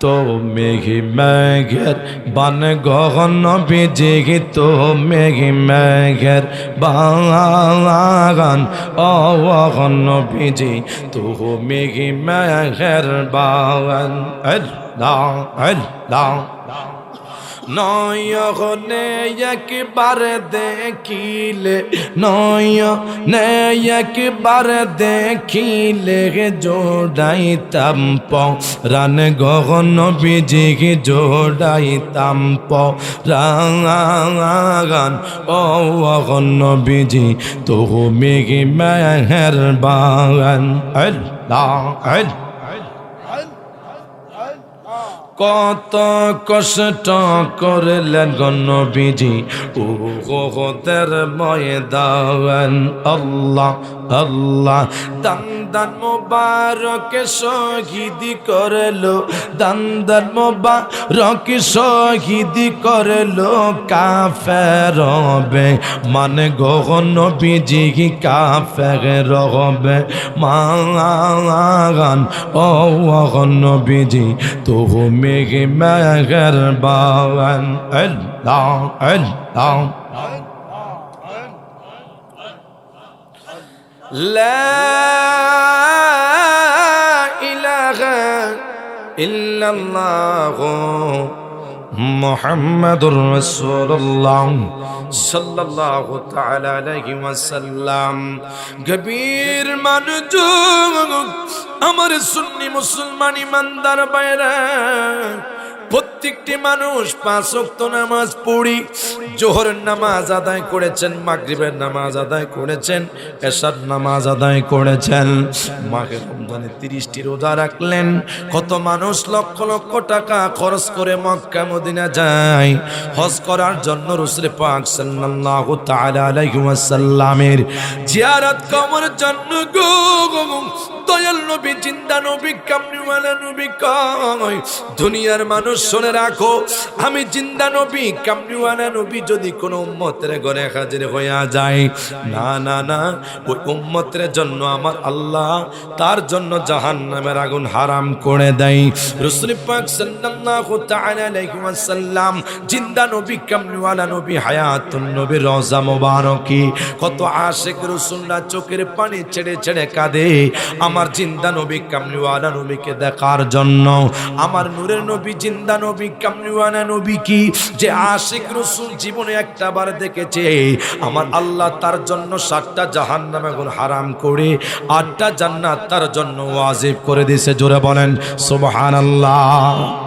তো মেঘি মেঘের বান গহন তো মেঘি মেঘের বাগান অগন বিজি মেঘি মেঘের বাগান দাও আল্লাহ। নয়নে একবার দেখিলে, নয়নে একবার দেখিলে জোড়াইতাম প রান গগন বিজি জোড়াইতাম প রাঙাগান ও অগন বিজি তো মেঘি মেহের বাগান। আল্লাহ আল্লাহ। কত কষ্ট করলেন গণবিজি গোদের ময়দান। আল্লাহ আল্লাহ দান মোবারক শহীদি করল, দান দান মোবারক শহীদি করল, কাফের রবে মানে গগন বিজি কাফের রবে মাগান ও গগন বিজি তো মেঘে মেঘের বাগান আল্লাহ। ইল্লাল্লাহ মুহাম্মাদুর রাসূলুল্লাহ সাল্লাল্লাহু তাআলা আলাইহি ওয়াসাল্লাম। গভীর মানুষ আমার সুন্নি মুসলমানি ইমানদার বাইরা প্রত্যেকটি মানুষ পাঁচ ওয়াক্ত নামাজ পড়ি, জোহরের নামাজ আদায় করেছেন, মাগরিবের নামাজ আদায় করেছেন, এশার নামাজ আদায় করেছেন। মাঘের রমজানে তিরিশটি রোজা রাখলেন। কত মানুষ লক্ষ লক্ষ টাকা খরচ করে মক্কা, মদিনা যায়। হজ করার জন্য রসুল পাক সাল্লাল্লাহু তাআলা আলাইহি ওয়াসাল্লামের জিয়ারত করার জন্য গো দয়াল নবী, জিন্দা নবী কামলিওয়ালা নবী কয়, দুনিয়ার মানুষ শুনে রাখো, আমি জিন্দা নবী কামলিওয়ালা নবী যদি কোনো উম্মতের ঘরে হাজির হইয়া যায়, না না না, ওই উম্মতের জন্য আমার আল্লাহ তার জন্য জাহান্নামের আগুন হারাম করে দেয়। রসুল পাক সাল্লাল্লাহু তাআলা আলাইহি ওয়াসাল্লাম, জিন্দা নবী কামলিওয়ালা নবী, হায়াতুন নবী রওজা মোবারকি, কত আশিক রসুলরা চোখের পানি ছেড়ে ছেড়ে কাঁদে, আমার জিন্দা নবী কামলিওয়ালা নবীকে দেখার জন্য, আমার নূরের নবী নবী কামলিওয়ালা নবী কি? যে আশিক রসুল জীবনে একটা বার দেখেছে, আমার আল্লাহ তার জন্য সাতটা জাহান্নাম এখন হারাম করে আটটা জান্নাত তার জন্য ওয়াজিব করে দিছে জোরে বলেন, সুবহানাল্লাহ।